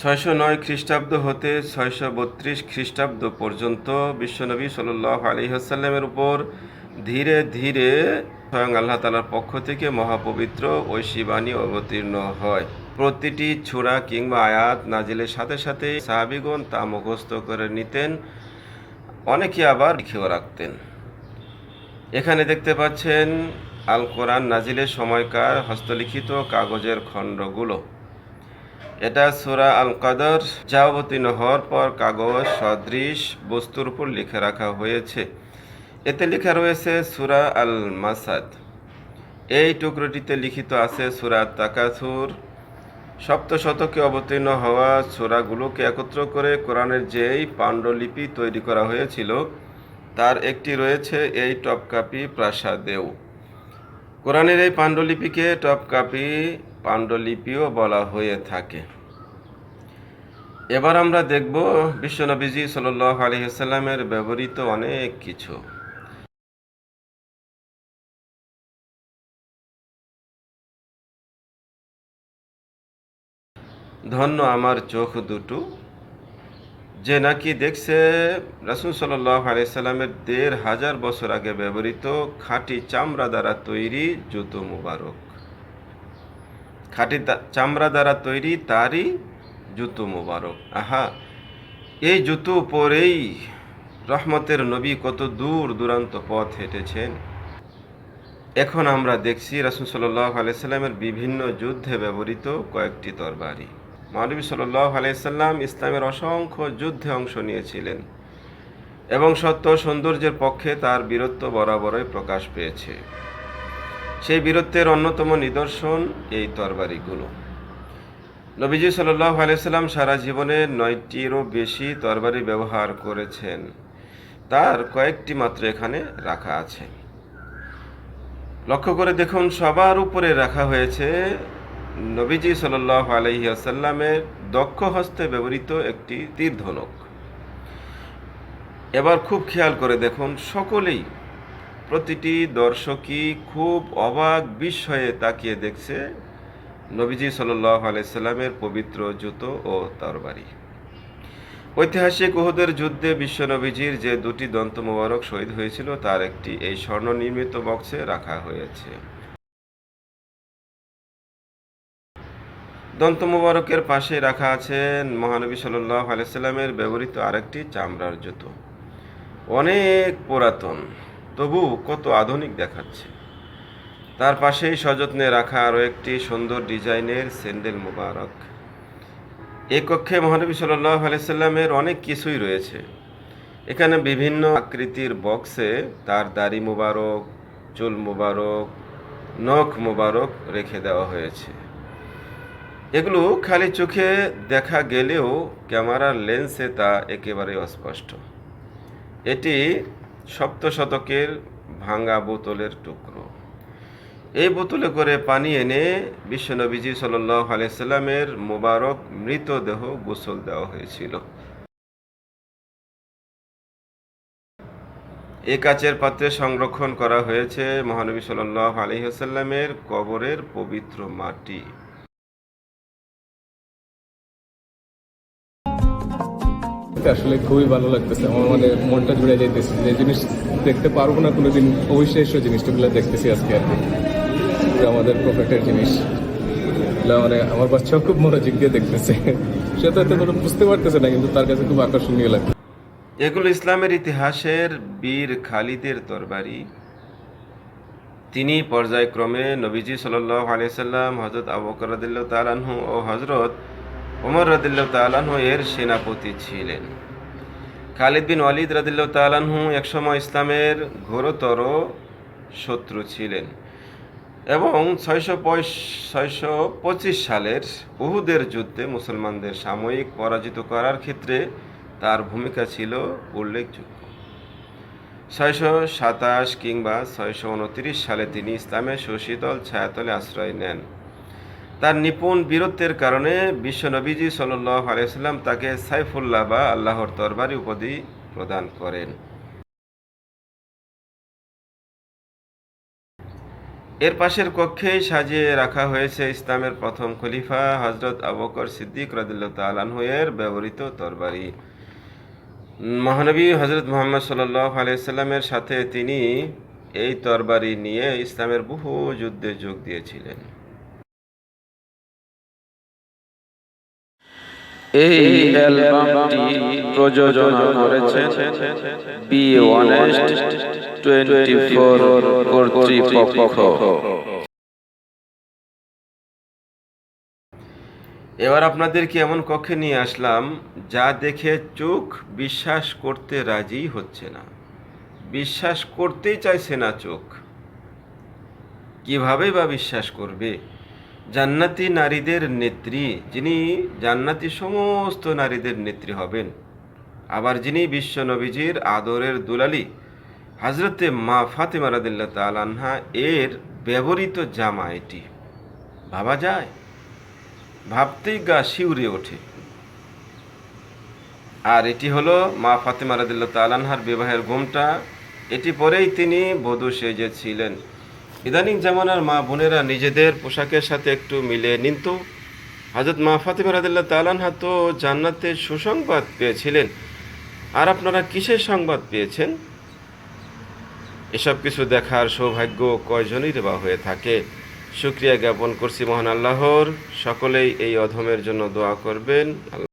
ছয়শো নয় খ্রিস্টাব্দ হতে ছয়শো বত্রিশ খ্রিস্টাব্দ পর্যন্ত বিশ্বনবী সাল্লাহ আলহিহাসাল্লামের উপর ধীরে ধীরে স্বয়ং আল্লাহ তালার পক্ষ থেকে মহাপবিত্র ঐশী বাণী অবতীর্ণ হয়। প্রতিটি ছোড়া কিংবা আয়াত নাজিলের সাথে সাথে সাহাবিগণ তা মুখস্থ করে নিতেন, অনেকে আবার লিখেও রাখতেন। এখানে দেখতে পাচ্ছেন আল কোরআন নাজিলের সময়কার হস্তলিখিত কাগজের খণ্ডগুলো। এটা সুরা আল কদর যা অবতীর্ণ হওয়ার পর কাগজ, সদৃশ বস্তুর উপর লিখে রাখা হয়েছে। এতে লেখা রয়েছে সুরা আল মাসাদ এই টুকরোটিতে লিখিত আছে সুরা তাকাসুর সপ্ত শতকে অবতীর্ণ হওয়া সুরাগুলোকে একত্র করে কোরআনের যেই পাণ্ডুলিপি তৈরি করা হয়েছিল, তার একটি রয়েছে এই টপকাপি প্রাসাদেও। কোরআনের এই পাণ্ডুলিপিকে টপকাপি পাণ্ডুলিপিও বলা হয়ে থাকে। এবার আমরা দেখব বিশ্বনবীজি সাল আলহিসাল্লামের ব্যবহৃত অনেক কিছু। ধন্য আমার চোখ দুটো, যে নাকি দেখছে রাসুল সাল্লাহ আলাইসাল্লামের দেড় হাজার বছর আগে ব্যবহৃত খাঁটি চামড়া দ্বারা তৈরি জুতো মুবারক। খাঁটি চামড়া দ্বারা তৈরি তারই জুতো মুবারক। আহা, এই জুতো পরেই রহমতের নবী কত দূর দূরান্ত পথ হেঁটেছেন। এখন আমরা দেখছি রাসুল সাল্লাহ আলাইসাল্লামের বিভিন্ন যুদ্ধে ব্যবহৃত কয়েকটি তরবারি। মানবী সাল্লাহ আলাইসাল্লাম ইসলামের অসংখ্য যুদ্ধে অংশ নিয়েছিলেন এবং সত্য সৌন্দর্যের পক্ষে তার বীরত্ব বরাবরই প্রকাশ পেয়েছে। সেই বীরত্বের অন্যতম নিদর্শন এই তরবারিগুলো। নবীজি সাল্লাহ আলাইসাল্লাম সারা জীবনে নয়টিরও বেশি তরবারি ব্যবহার করেছেন। তার কয়েকটি মাত্র এখানে রাখা আছে। লক্ষ্য করে দেখুন, সবার উপরে রাখা হয়েছে নবীজি সাল্লাহ আলহিয়াসাল্লামের দক্ষ হস্তে ব্যবহৃত একটি তীর ধনুক এবার খুব খেয়াল করে দেখুন, সকলেই প্রতিটি দর্শকই খুব অবাক বিস্ময়ে তাকিয়ে দেখছে নবীজি আলাইসাল্লামের পবিত্র জুতো ও তরবারি। ঐতিহাসিক উহুদের যুদ্ধে বিশ্বনবীজির যে দুটি দন্ত মোবারক শহীদ হয়েছিল, তার একটি এই স্বর্ণ নির্মিত বক্সে রাখা হয়েছে। দন্ত মোবারকের পাশে রাখা আছে মহানবী সাল্লাহ আলাইসাল্লামের ব্যবহৃত আরেকটি চামড়ার জুতো। অনেক পুরাতন। তবু কত আধুনিক দেখাচ্ছে। তার পাশেই সযত্নে রাখা আরও একটি সুন্দর ডিজাইনের স্যান্ডেল মোবারক। এই কক্ষে মহানবী সাল্লাহ আলাইসাল্লামের অনেক কিছুই রয়েছে। এখানে বিভিন্ন আকৃতির বক্সে তার দাড়ি মোবারক, চুল মোবারক, নখ মোবারক রেখে দেওয়া হয়েছে। এগুলো খালি চোখে দেখা গেলেও ক্যামেরার লেন্সে তা একেবারে অস্পষ্ট। এটি সপ্ত শতকের ভাঙা বোতলের টুকরো। এই বোতলে করে পানি এনে বিশ্বনবীজি সাল্লাহ আলাইসাল্লামের মোবারক মৃতদেহ গোসল দেওয়া হয়েছিল। এ কাচের পাত্রে সংরক্ষণ করা হয়েছে মহানবী সাল্লাহ আলহিহাসাল্লামের কবরের পবিত্র মাটি। আসলে খুবই ভালো লাগতেছে। আমার মানে মনটা জুড়ে যাইতেছে যে জিনিস দেখতে পারব না কোনোদিন, অবিশ্বাস্য জিনিসগুলো দেখতেছি আজকে আর কি। আমাদের প্রফেক্টের জিনিস। মানে আমার বাচ্চাও খুব মনোযোগ দিয়ে দেখতেছে। সে তো এত কোনো বুঝতে পারতেছে না, কিন্তু তার কাছে খুব আকর্ষণীয় লাগে এগুলো ইসলামের ইতিহাসের বীর খালিদের তরবারি। তিনি পর্যায়ক্রমে নবীজি সাল্লাহ আলিয়াল্লাম হজরত আবু বকর তালানহু ও হজরত ওমর রাদিল্লাহ তালানহু এর সেনাপতি ছিলেন। খালিদ বিন ওয়ালিদ রাদিল্লাহ তালানহু একসময় ইসলামের ঘোরতর শত্রু ছিলেন এবং ছয়শো ছয়শো পঁচিশ সালের উহুদের যুদ্ধে মুসলমানদের সাময়িক পরাজিত করার ক্ষেত্রে তার ভূমিকা ছিল উল্লেখযোগ্য। ছয়শো সাতাশ কিংবা ছয়শো উনত্রিশ সালে তিনি ইসলামের শশীতল ছায়াতলে আশ্রয় নেন। তার নিপুণ বীরত্বের কারণে বিশ্বনবীজি সাল্লাহ আলাইসাল্লাম তাকে সাইফুল্লাহ বা আল্লাহর তরবারি উপাধি প্রদান করেন। এর পাশের কক্ষেই সাজিয়ে রাখা হয়েছে ইসলামের প্রথম খলিফা হজরত আবকর সিদ্দিক রদুল্লাহ তালানহু এর ব্যবহৃত তরবারি মহানবী হজরত মোহাম্মদ সাল্লাহ আলাইসাল্লামের সাথে তিনি এই তরবারি নিয়ে ইসলামের বহু যুদ্ধে যোগ দিয়েছিলেন। এই অ্যালবামটি প্রযোজনা করেছেন বি অনেস্ট টোয়েন্টি ফোর কর্তৃপক্ষ। এবার আপনাদেরকে এমন কক্ষে নিয়ে আসলাম যা দেখে চোখ বিশ্বাস করতে রাজি হচ্ছে না। বিশ্বাস করতেই চাইছে না চোখ। কীভাবে বা বিশ্বাস করবে? জান্নাতি নারীদের নেত্রী, যিনি জান্নাতি সমস্ত নারীদের নেত্রী হবেন। আবার যিনি বিশ্ব নবীজির আদরের দুলালি হাজরতে মা ফাতেমা রাদিল্লা তালানহা এর ব্যবহৃত জামা এটি। ভাবা যায়? ভাবতেই গা শিউরে ওঠে। আর এটি হলো মা ফাতেমা রাদিল্লা তালানহার বিবাহের ঘুমটা। এটি পরেই তিনি বধূ সেজেছিলেন। ইদানিং জামানার মা বোনেরা নিজেদের পোশাকের সাথে একটু মিলে নিন তো। হজরত মা ফাতেমা রাদিল্লা তালানহা তো জান্নাতে সুসংবাদ পেয়েছিলেন। আর আপনারা কিসের সংবাদ পেয়েছেন? এসব কিছু দেখার সৌভাগ্য কয়জনই দেওয়া হয়ে থাকে। শুক্রিয়া জ্ঞাপন করছি মহান আল্লাহর। সকলেই এই অধমের জন্য দোয়া করবেন। আল্লাহ